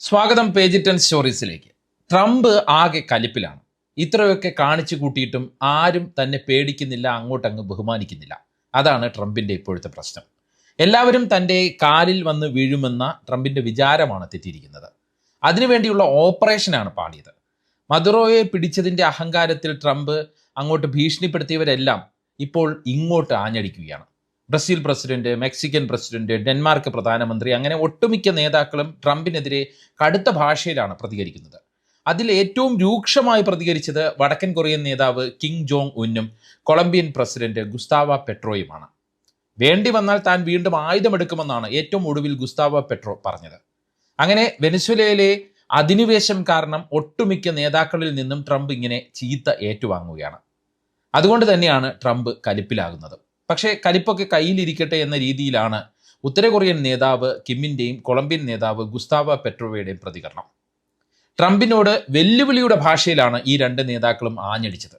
സ്വാഗതം page ten സ്റ്റോറീസിലേക്ക്. Trump ആകെ കലിപ്പിലാണ്. ഇത്രയൊക്കെ കാണിച്ചു കൂട്ടിയിട്ടും ആരും തന്നെ പേടിക്കുന്നില്ല അങ്ങോട്ടങ്ങ് ബഹുമാനിക്കുന്നില്ല. അതാണ് ട്രംപിന്റെ ഇപ്പോഴത്തെ പ്രശ്നം. എല്ലാവരും തന്റെ കാലിൽ വന്ന് വീഴുമെന്ന ട്രംപിന്റെ വിചാരമാണ് തെറ്റിയിരിക്കുന്നത്. അതിനുവേണ്ടിയുള്ള ഓപ്പറേഷനാണ് പാടിയത്. മദുറോയെ പിടിച്ചതിന്റെ അഹങ്കാരത്തിൽ ട്രംപ് അങ്ങോട്ട് ഭീഷണിപ്പെടുത്തിയവരെല്ലാം ഇപ്പോൾ ഇങ്ങോട്ട് ആഞ്ഞടിക്കുകയാണ്. Brazil president Mexican president Denmark പ്രധാനമന്ത്രി അങ്ങനെ ഒട്ടുമിക്ക നേതാക്കളും ട്രംപിനെതിരെ കടുത്ത ഭാഷയിലാണ് പ്രതികരിക്കുന്നത്. അതിൽ ഏറ്റവും രൂക്ഷമായി പ്രതികരിച്ചത് വടക്കൻ കൊറിയൻ നേതാവ് കിങ് ജോങ് ഉന്നും കൊളംബിയൻ പ്രസിഡന്റ് ഗുസ്താവ പെട്രോയുമാണ്. വേണ്ടി വന്നാൽ താൻ വീണ്ടും ആയുധമെടുക്കുമെന്നാണ് ഏറ്റവും ഒടുവിൽ ഗുസ്താവ പെട്രോ പറഞ്ഞത്. അങ്ങനെ വെനസ്വലയിലെ അധിനിവേശം കാരണം ഒട്ടുമിക്ക നേതാക്കളിൽ നിന്നും ട്രംപ് ഇങ്ങനെ ചീത്ത ഏറ്റുവാങ്ങുകയാണ്. അതുകൊണ്ട് തന്നെയാണ് ട്രംപ് കലിപ്പിലാകുന്നത്. പക്ഷേ കലിപ്പൊക്കെ കയ്യിലിരിക്കട്ടെ എന്ന രീതിയിലാണ് ഉത്തര കൊറിയൻ നേതാവ് കിമ്മിന്റെയും കൊളംബിയൻ നേതാവ് ഗുസ്താവ പെട്രോവയുടെയും പ്രതികരണം. ട്രംപിനോട് വെല്ലുവിളിയുടെ ഭാഷയിലാണ് ഈ രണ്ട് നേതാക്കളും ആഞ്ഞടിച്ചത്.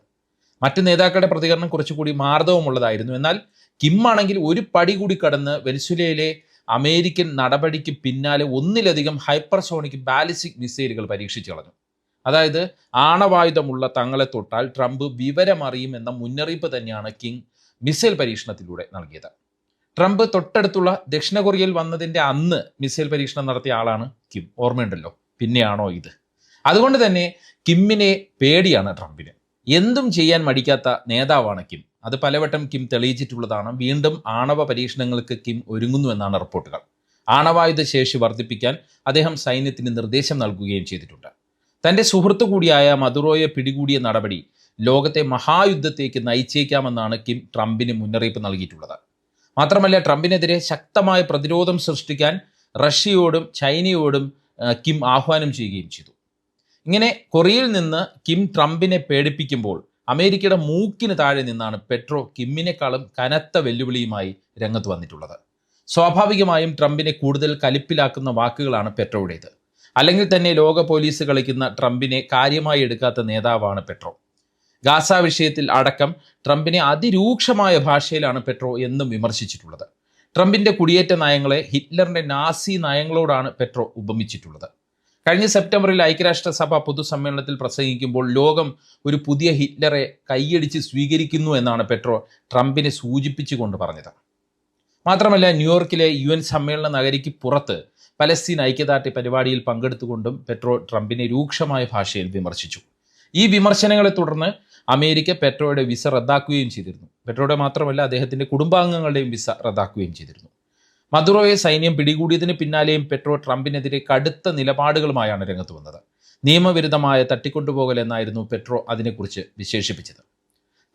മറ്റ് നേതാക്കളുടെ പ്രതികരണം കുറച്ചുകൂടി മാർദ്ദവമുള്ളതായിരുന്നു എന്നാൽ കിം ആണെങ്കിൽ ഒരു പടി കൂടി കടന്ന് വെനിസുലയിലെ അമേരിക്കൻ നടപടിക്ക് പിന്നാലെ ഒന്നിലധികം ഹൈപ്പർസോണിക് ബാലിസ്റ്റിക് മിസൈലുകൾ പരീക്ഷിച്ചു കളഞ്ഞു. അതായത് ആണവായുധമുള്ള തങ്ങളെ തൊട്ടാൽ ട്രംപ് വിവരമറിയും എന്ന മുന്നറിയിപ്പ് തന്നെയാണ് കിങ് മിസൈൽ പരീക്ഷണത്തിലൂടെ നൽകിയത്. ട്രംപ് തൊട്ടടുത്തുള്ള ദക്ഷിണ കൊറിയയിൽ വന്നതിന്റെ അന്ന് മിസൈൽ പരീക്ഷണം നടത്തിയ ആളാണ് കിം. ഓർമ്മയുണ്ടല്ലോ? പിന്നെയാണോ ഇത്? അതുകൊണ്ട് തന്നെ കിമ്മിനെ പേടിയാണ് ട്രംപിന്. എന്തും ചെയ്യാൻ മടിക്കാത്ത നേതാവാണ് കിം. അത് പലവട്ടം കിം തെളിയിച്ചിട്ടുള്ളതാണ്. വീണ്ടും ആണവ പരീക്ഷണങ്ങൾക്ക് കിം ഒരുങ്ങുന്നു എന്നാണ് റിപ്പോർട്ടുകൾ. ആണവായുധ ശേഷി വർദ്ധിപ്പിക്കാൻ അദ്ദേഹം സൈന്യത്തിന് നിർദ്ദേശം നൽകുകയും ചെയ്തിട്ടുണ്ട്. തന്റെ സുഹൃത്തു കൂടിയായ മധുറോയെ പിടികൂടിയ നടപടി ലോകത്തെ മഹായുദ്ധത്തേക്ക് നയിച്ചേക്കാമെന്നാണ് കിം ട്രംപിന് മുന്നറിയിപ്പ് നൽകിയിട്ടുള്ളത്. മാത്രമല്ല ട്രംപിനെതിരെ ശക്തമായ പ്രതിരോധം സൃഷ്ടിക്കാൻ റഷ്യയോടും ചൈനയോടും കിം ആഹ്വാനം ചെയ്യുകയും ചെയ്തു. ഇങ്ങനെ കൊറിയയിൽ നിന്ന് കിം ട്രംപിനെ പേടിപ്പിക്കുമ്പോൾ അമേരിക്കയുടെ മൂക്കിന് താഴെ നിന്നാണ് പെട്രോ കിമ്മിനേക്കാളും കനത്ത വെല്ലുവിളിയുമായി രംഗത്ത് വന്നിട്ടുള്ളത്. സ്വാഭാവികമായും ട്രംപിനെ കൂടുതൽ കലിപ്പിലാക്കുന്ന വാക്കുകളാണ് പെട്രോയുടേത്. അല്ലെങ്കിൽ തന്നെ ലോക പോലീസ് കളിക്കുന്ന ട്രംപിനെ കാര്യമായി എടുക്കാത്ത നേതാവാണ് പെട്രോ. ഗാസ വിഷയത്തിൽ അടക്കം ട്രംപിനെ അതിരൂക്ഷമായ ഭാഷയിലാണ് പെട്രോ എന്നും വിമർശിച്ചിട്ടുള്ളത്. ട്രംപിന്റെ കുടിയേറ്റ നയങ്ങളെ ഹിറ്റ്ലറിന്റെ നാസി നയങ്ങളോടാണ് പെട്രോ ഉപമിച്ചിട്ടുള്ളത്. കഴിഞ്ഞ സെപ്റ്റംബറിൽ ഐക്യരാഷ്ട്രസഭ പൊതുസമ്മേളനത്തിൽ പ്രസംഗിക്കുമ്പോൾ ലോകം ഒരു പുതിയ ഹിറ്റ്ലറെ കൈയടിച്ച് സ്വീകരിക്കുന്നു എന്നാണ് പെട്രോ ട്രംപിനെ സൂചിപ്പിച്ചുകൊണ്ട് പറഞ്ഞത്. മാത്രമല്ല ന്യൂയോർക്കിലെ യു എൻ സമ്മേളന നഗരിക്ക് പുറത്ത് പലസ്തീൻ ഐക്യദാർഢ്യ പരിപാടിയിൽ പങ്കെടുത്തുകൊണ്ടും പെട്രോ ട്രംപിനെ രൂക്ഷമായ ഭാഷയിൽ വിമർശിച്ചു. ഈ വിമർശനങ്ങളെ തുടർന്ന് അമേരിക്ക പെട്രോയുടെ വിസ റദ്ദാക്കുകയും ചെയ്തിരുന്നു. പെട്രോയുടെ മാത്രമല്ല അദ്ദേഹത്തിന്റെ കുടുംബാംഗങ്ങളുടെയും വിസ റദ്ദാക്കുകയും ചെയ്തിരുന്നു. മദുറോയെ സൈന്യം പിടികൂടിയതിന് പിന്നാലെയും പെട്രോ ട്രംപിനെതിരെ കടുത്ത നിലപാടുകളുമായാണ് രംഗത്ത് വന്നത്. നിയമവിരുദ്ധമായ തട്ടിക്കൊണ്ടുപോകൽ എന്നായിരുന്നു പെട്രോ അതിനെക്കുറിച്ച് വിശേഷിപ്പിച്ചത്.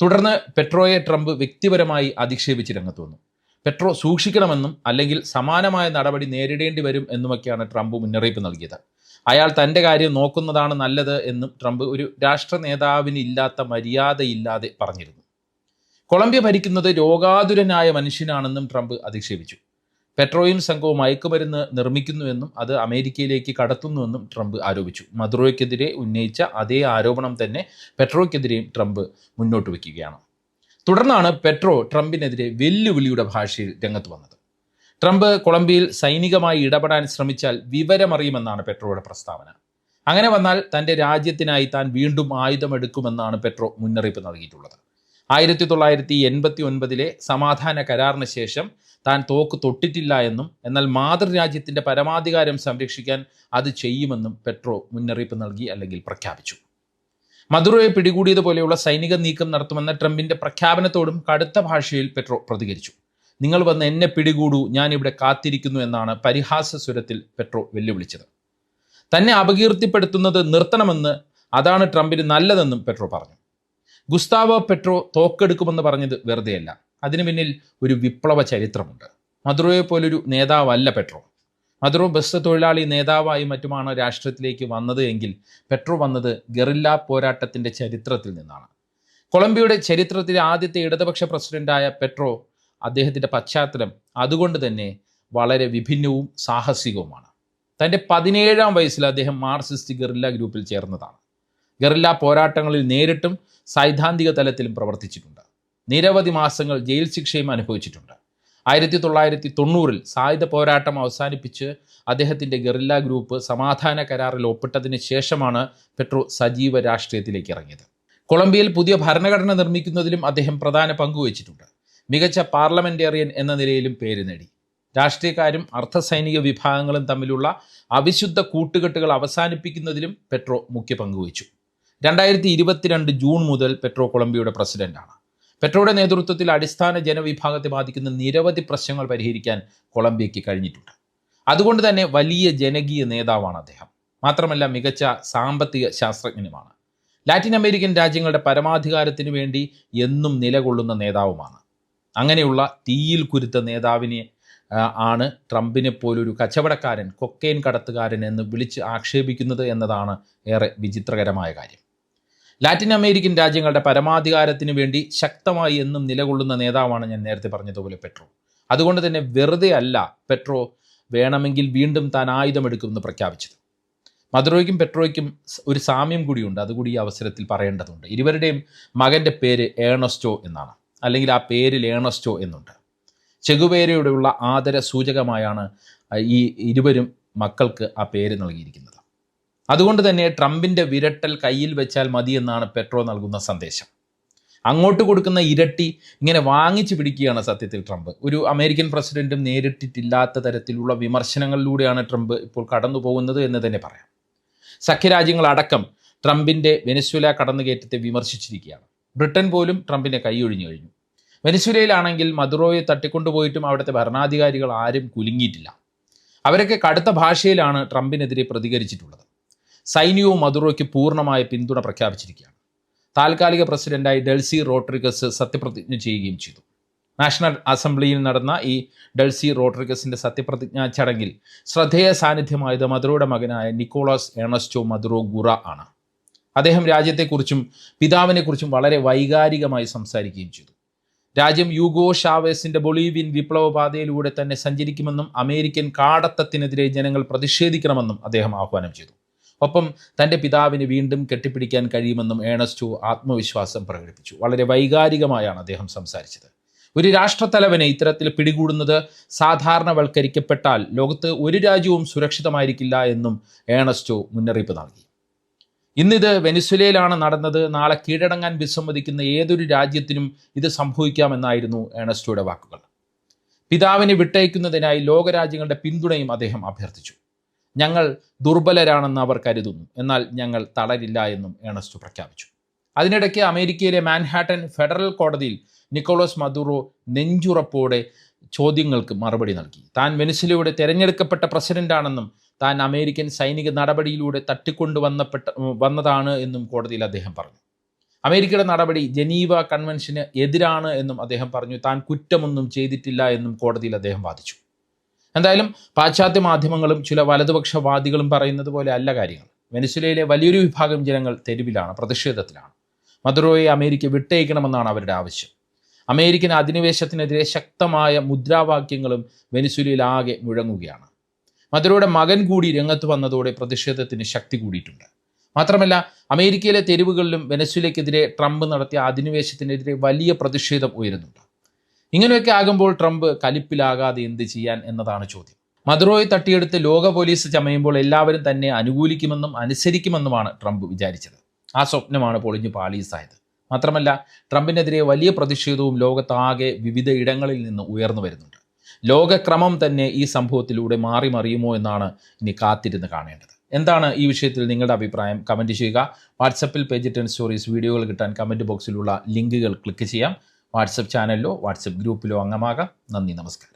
തുടർന്ന് പെട്രോയെ ട്രംപ് വ്യക്തിപരമായി അധിക്ഷേപിച്ച് രംഗത്ത് വന്നു. പെട്രോ സൂക്ഷിക്കണമെന്നും അല്ലെങ്കിൽ സമാനമായ നടപടി നേരിടേണ്ടി വരും എന്നുമൊക്കെയാണ് ട്രംപ് മുന്നറിയിപ്പ് നൽകിയത്. അയാൾ തന്റെ കാര്യം നോക്കുന്നതാണ് നല്ലത് എന്നും ട്രംപ് ഒരു രാഷ്ട്ര നേതാവിന് ഇല്ലാത്ത മര്യാദയില്ലാതെ പറഞ്ഞിരുന്നു. കൊളംബിയ ഭരിക്കുന്നത് രോഗാതുരനായ മനുഷ്യനാണെന്നും ട്രംപ് അധിക്ഷേപിച്ചു. പെട്രോയും സംഘവും മയക്കുമരുന്ന് നിർമ്മിക്കുന്നുവെന്നും അത് അമേരിക്കയിലേക്ക് കടത്തുന്നുവെന്നും ട്രംപ് ആരോപിച്ചു. മദുറോയ്ക്കെതിരെ ഉന്നയിച്ച അതേ ആരോപണം തന്നെ പെട്രോയ്ക്കെതിരെയും ട്രംപ് മുന്നോട്ട് വയ്ക്കുകയാണ്. തുടർന്നാണ് പെട്രോ ട്രംപിനെതിരെ വെല്ലുവിളിയുടെ ഭാഷയിൽ രംഗത്ത് വന്നത്. ട്രംപ് കൊളംബിയയിൽ സൈനികമായി ഇടപെടാൻ ശ്രമിച്ചാൽ വിവരമറിയുമെന്നാണ് പെട്രോയുടെ പ്രസ്താവന. അങ്ങനെ വന്നാൽ തന്റെ രാജ്യത്തിനായി താൻ വീണ്ടും ആയുധമെടുക്കുമെന്നാണ് പെട്രോ മുന്നറിയിപ്പ് നൽകിയിട്ടുള്ളത്. ആയിരത്തി തൊള്ളായിരത്തി എൺപത്തി ഒൻപതിലെ സമാധാന കരാറിന് ശേഷം താൻ തോക്ക് തൊട്ടിട്ടില്ല എന്നും എന്നാൽ മാതൃരാജ്യത്തിന്റെ പരമാധികാരം സംരക്ഷിക്കാൻ അത് ചെയ്യുമെന്നും പെട്രോ മുന്നറിയിപ്പ് നൽകി അല്ലെങ്കിൽ പ്രഖ്യാപിച്ചു. മദുറോയെ പിടികൂടിയതുപോലെയുള്ള സൈനിക നീക്കം നടത്തുമെന്ന ട്രംപിന്റെ പ്രഖ്യാപനത്തോടും കടുത്ത ഭാഷയിൽ പെട്രോ പ്രതികരിച്ചു. നിങ്ങൾ വന്ന് എന്നെ പിടികൂടൂ ഇവിടെ കാത്തിരിക്കുന്നു എന്നാണ് പരിഹാസ സ്വരത്തിൽ പെട്രോ വെല്ലുവിളിച്ചത്. തന്നെ അപകീർത്തിപ്പെടുത്തുന്നത് നിർത്തണമെന്ന് അതാണ് ട്രംപിന് നല്ലതെന്നും പെട്രോ പറഞ്ഞു. ഗുസ്താവോ പെട്രോ തോക്കെടുക്കുമെന്ന് പറഞ്ഞത് വെറുതെയല്ല. അതിനു പിന്നിൽ ഒരു വിപ്ലവ ചരിത്രമുണ്ട്. മധുരയെ പോലൊരു നേതാവല്ല പെട്രോ. മദുറോ ബസ് തൊഴിലാളി നേതാവായി മറ്റുമാണ് രാഷ്ട്രത്തിലേക്ക് വന്നത് എങ്കിൽ പെട്രോ വന്നത് ഗറില്ല പോരാട്ടത്തിന്റെ ചരിത്രത്തിൽ നിന്നാണ്. കൊളംബിയയുടെ ചരിത്രത്തിലെ ആദ്യത്തെ ഇടതുപക്ഷ പ്രസിഡന്റായ പെട്രോ അദ്ദേഹത്തിന്റെ പശ്ചാത്തലം അതുകൊണ്ട് തന്നെ വളരെ വിഭിന്നവും സാഹസികവുമാണ്. തന്റെ പതിനേഴാം വയസ്സിൽ അദ്ദേഹം മാർസിസ്റ്റ് ഗറില്ല ഗ്രൂപ്പിൽ ചേർന്നതാണ്. ഗറില്ല പോരാട്ടങ്ങളിൽ നേരിട്ടും സൈദ്ധാന്തിക തലത്തിലും പ്രവർത്തിച്ചിട്ടുണ്ട്. നിരവധി മാസങ്ങൾ ജയിൽ ശിക്ഷയും അനുഭവിച്ചിട്ടുണ്ട്. ആയിരത്തി തൊള്ളായിരത്തി തൊണ്ണൂറിൽ സായുധ പോരാട്ടം അവസാനിപ്പിച്ച് അദ്ദേഹത്തിന്റെ ഗറില്ല ഗ്രൂപ്പ് സമാധാന കരാറിൽ ഒപ്പിട്ടതിന് ശേഷമാണ് പെട്രോ സജീവ രാഷ്ട്രീയത്തിലേക്ക് ഇറങ്ങിയത്. കൊളംബിയയിൽ പുതിയ ഭരണഘടന നിർമ്മിക്കുന്നതിലും അദ്ദേഹം പ്രധാന പങ്കുവച്ചിട്ടുണ്ട് മികച്ച പാർലമെന്റേറിയൻ എന്ന നിലയിലും പേര് നേടി. രാഷ്ട്രീയക്കാരും അർദ്ധസൈനിക വിഭാഗങ്ങളും തമ്മിലുള്ള അവിശുദ്ധ കൂട്ടുകെട്ടുകൾ അവസാനിപ്പിക്കുന്നതിലും പെട്രോ മുഖ്യ പങ്കുവച്ചു രണ്ടായിരത്തി ഇരുപത്തിരണ്ട് ജൂൺ മുതൽ പെട്രോ കൊളംബിയയുടെ പ്രസിഡന്റാണ്. പെട്രോയുടെ നേതൃത്വത്തിൽ അടിസ്ഥാന ജനവിഭാഗത്തെ ബാധിക്കുന്ന നിരവധി പ്രശ്നങ്ങൾ പരിഹരിക്കാൻ കൊളംബിയയ്ക്ക് കഴിഞ്ഞിട്ടുണ്ട്. അതുകൊണ്ട് തന്നെ വലിയ ജനകീയ നേതാവാണ് അദ്ദേഹം. മാത്രമല്ല മികച്ച സാമ്പത്തിക ശാസ്ത്രജ്ഞനുമാണ്. ലാറ്റിൻ അമേരിക്കൻ രാജ്യങ്ങളുടെ പരമാധികാരത്തിനു വേണ്ടി എന്നും നിലകൊള്ളുന്ന നേതാവുമാണ്. അങ്ങനെയുള്ള തീയിൽ കുരുത്ത നേതാവിനെ ആണ് ട്രംപിനെ പോലൊരു കച്ചവടക്കാരൻ കൊക്കെയിൻ കടത്തുകാരൻ എന്ന് വിളിച്ച് ആക്ഷേപിക്കുന്നത് എന്നതാണ് ഏറെ വിചിത്രകരമായ കാര്യം. ലാറ്റിൻ അമേരിക്കൻ രാജ്യങ്ങളുടെ പരമാധികാരത്തിന് വേണ്ടി ശക്തമായി എന്നും നിലകൊള്ളുന്ന നേതാവാണ് ഞാൻ നേരത്തെ പറഞ്ഞതുപോലെ പെട്രോ. അതുകൊണ്ട് തന്നെ വെറുതെ അല്ല പെട്രോ വേണമെങ്കിൽ വീണ്ടും താൻ ആയുധമെടുക്കുമെന്ന് പ്രഖ്യാപിച്ചത്. മദുറോയ്ക്കും പെട്രോയ്ക്കും ഒരു സാമ്യം കൂടിയുണ്ട്. അതുകൂടി ഈ അവസരത്തിൽ പറയേണ്ടതുണ്ട്. ഇരുവരുടെയും മകന്റെ പേര് ഏണസ്റ്റോ എന്നാണ്. അല്ലെങ്കിൽ ആ പേരിൽ ഏണസ്റ്റോ എന്നുണ്ട്. ചെഗുവേരയോടുള്ള ആദര സൂചകമായാണ് ഈ ഇരുവരും മക്കൾക്ക് ആ പേര് നൽകിയിരിക്കുന്നത്. അതുകൊണ്ട് തന്നെ ട്രംപിന്റെ വിരട്ടൽ കയ്യിൽ വെച്ചാൽ മതി എന്നാണ് പെട്രോ നൽകുന്ന സന്ദേശം. അങ്ങോട്ട് കൊടുക്കുന്ന ഇരട്ടി ഇങ്ങനെ വാങ്ങിച്ചു പിടിക്കുകയാണ് സത്യത്തിൽ ട്രംപ്. ഒരു അമേരിക്കൻ പ്രസിഡന്റും നേരിട്ടിട്ടില്ലാത്ത തരത്തിലുള്ള വിമർശനങ്ങളിലൂടെയാണ് ട്രംപ് ഇപ്പോൾ കടന്നു പോകുന്നത് എന്ന് തന്നെ പറയാം. സഖ്യരാജ്യങ്ങളടക്കം ട്രംപിന്റെ വെനസ്വേല കടന്നുകയറ്റത്തെ വിമർശിച്ചിരിക്കുകയാണ്. ബ്രിട്ടൻ പോലും ട്രംപിനെ കൈയൊഴിഞ്ഞു കഴിഞ്ഞു. വെനസ്വേലയിലാണെങ്കിൽ മദുറോയെ തട്ടിക്കൊണ്ടുപോയിട്ടും അവിടുത്തെ ഭരണാധികാരികൾ ആരും കുലുങ്ങിയിട്ടില്ല. അവരൊക്കെ കടുത്ത ഭാഷയിലാണ് ട്രംപിനെതിരെ പ്രതികരിച്ചിട്ടുള്ളത്. സൈന്യവും മദുറോയ്ക്ക് പൂർണമായ പിന്തുണ പ്രഖ്യാപിച്ചിരിക്കുകയാണ്. താൽക്കാലിക പ്രസിഡന്റായി ഡൽസി റോട്രിഗസ് സത്യപ്രതിജ്ഞ ചെയ്യുകയും ചെയ്തു. നാഷണൽ അസംബ്ലിയിൽ നടന്ന ഈ ഡൽസി റോഡ്രിഗസിന്റെ സത്യപ്രതിജ്ഞാ ചടങ്ങിൽ ശ്രദ്ധേയ സാന്നിധ്യമായത് മദുറോയുടെ മകനായ നിക്കോളാസ് ഏണസ്റ്റോ മദുറോ ഗുറ ആണ്. അദ്ദേഹം രാജ്യത്തെക്കുറിച്ചും പിതാവിനെക്കുറിച്ചും വളരെ വൈകാരികമായി സംസാരിക്കുകയും ചെയ്തു. രാജ്യം യൂഗോ ഷാവേസിന്റെ ബൊളീവിയൻ വിപ്ലവപാതയിലൂടെ തന്നെ സഞ്ചരിക്കുമെന്നും അമേരിക്കൻ കാടത്തത്തിനെതിരെ ജനങ്ങൾ പ്രതിഷേധിക്കണമെന്നും അദ്ദേഹം ആഹ്വാനം ചെയ്തു. ഒപ്പം തന്റെ പിതാവിന് വീണ്ടും കെട്ടിപ്പിടിക്കാൻ കഴിയുമെന്നും ഏണസ്റ്റു ആത്മവിശ്വാസം പ്രകടിപ്പിച്ചു. വളരെ വൈകാരികമായാണ് അദ്ദേഹം സംസാരിച്ചത്. ഒരു രാഷ്ട്രത്തലവനെ ഇത്തരത്തിൽ പിടികൂടുന്നത് സാധാരണവൽക്കരിക്കപ്പെട്ടാൽ ലോകത്ത് ഒരു രാജ്യവും സുരക്ഷിതമായിരിക്കില്ല എന്നും ഏണസ്റ്റോ മുന്നറിയിപ്പ് നൽകി. ഇന്നിത് വെനിസ്വലയിലാണ് നടന്നത്. നാളെ കീഴടങ്ങാൻ വിസമ്മതിക്കുന്ന ഏതൊരു രാജ്യത്തിനും ഇത് സംഭവിക്കാമെന്നായിരുന്നു ഏണസ്റ്റോയുടെ വാക്കുകൾ. പിതാവിനെ വിട്ടയക്കുന്നതിനായി ലോകരാജ്യങ്ങളുടെ പിന്തുണയും അദ്ദേഹം അഭ്യർത്ഥിച്ചു. ഞങ്ങൾ ദുർബലരാണെന്ന് അവർ കരുതുന്നു. എന്നാൽ ഞങ്ങൾ തളരില്ല എന്നും ഏണസ്റ്റോ പ്രഖ്യാപിച്ചു. അതിനിടയ്ക്ക് അമേരിക്കയിലെ മാൻഹാട്ടൻ ഫെഡറൽ കോടതിയിൽ നിക്കോളസ് മദുറോ നെഞ്ചുറപ്പോടെ ചോദ്യങ്ങൾക്ക് മറുപടി നൽകി. താൻ വെനിസിലയുടെ തിരഞ്ഞെടുക്കപ്പെട്ട പ്രസിഡന്റാണെന്നും താൻ അമേരിക്കൻ സൈനിക നടപടിയിലൂടെ തട്ടിക്കൊണ്ടുവന്നപ്പെട്ട വന്നതാണ് എന്നും കോടതിയിൽ അദ്ദേഹം പറഞ്ഞു. അമേരിക്കയുടെ നടപടി ജനീവ കൺവെൻഷന് എതിരാണ് എന്നും അദ്ദേഹം പറഞ്ഞു. താൻ കുറ്റമൊന്നും ചെയ്തിട്ടില്ല എന്നും കോടതിയിൽ അദ്ദേഹം വാദിച്ചു. എന്തായാലും പാശ്ചാത്യ മാധ്യമങ്ങളും ചില വലതുപക്ഷവാദികളും പറയുന്നത് പോലെ അല്ല കാര്യങ്ങൾ. വെനസ്വലയിലെ വലിയൊരു വിഭാഗം ജനങ്ങൾ തെരുവിലാണ് പ്രതിഷേധത്തിലാണ്. മദുറോയെ അമേരിക്ക വിട്ടയക്കണമെന്നാണ് അവരുടെ ആവശ്യം. അമേരിക്കൻ അധിനിവേശത്തിനെതിരെ ശക്തമായ മുദ്രാവാക്യങ്ങളും വെനിസുലയിൽ ആകെ മുഴങ്ങുകയാണ്. മദുറോയുടെ മകൻ കൂടി രംഗത്ത് വന്നതോടെ പ്രതിഷേധത്തിന് ശക്തി കൂടിയിട്ടുണ്ട്. മാത്രമല്ല അമേരിക്കയിലെ തെരുവുകളിലും വെനസ്വലയ്ക്കെതിരെ ട്രംപ് നടത്തിയ അധിനിവേശത്തിനെതിരെ വലിയ പ്രതിഷേധം ഉയരുന്നുണ്ട്. ഇങ്ങനെയൊക്കെ ആകുമ്പോൾ ട്രംപ് കലിപ്പിലാകാതെ എന്ത് ചെയ്യാൻ എന്നതാണ് ചോദ്യം. മദുറോയെ തട്ടിയെടുത്ത് ലോക പോലീസ് ചമയുമ്പോൾ എല്ലാവരും തന്നെ അനുകൂലിക്കുമെന്നും അനുസരിക്കുമെന്നുമാണ് ട്രംപ് വിചാരിച്ചത്. ആ സ്വപ്നമാണ് പൊളിഞ്ഞു പാളീസായത്. മാത്രമല്ല ട്രംപിനെതിരെ വലിയ പ്രതിഷേധവും ലോകത്താകെ വിവിധ ഇടങ്ങളിൽ നിന്ന് ഉയർന്നു വരുന്നുണ്ട്. ലോകക്രമം തന്നെ ഈ സംഭവത്തിലൂടെ മാറി മറിയുമോ എന്നാണ് ഇനി കാത്തിരുന്ന് കാണേണ്ടത്. എന്താണ് ഈ വിഷയത്തിൽ നിങ്ങളുടെ അഭിപ്രായം? കമന്റ് ചെയ്യുക. വാട്സപ്പിൽ പേജ് ടെൻ സ്റ്റോറീസ് വീഡിയോകൾ കിട്ടാൻ കമന്റ് ബോക്സിലുള്ള ലിങ്കുകൾ ക്ലിക്ക് ചെയ്യാം. വാട്സപ്പ് ചാനലിലോ വാട്സപ്പ് ഗ്രൂപ്പിലോ അംഗമാകാം. നന്ദി നമസ്കാരം.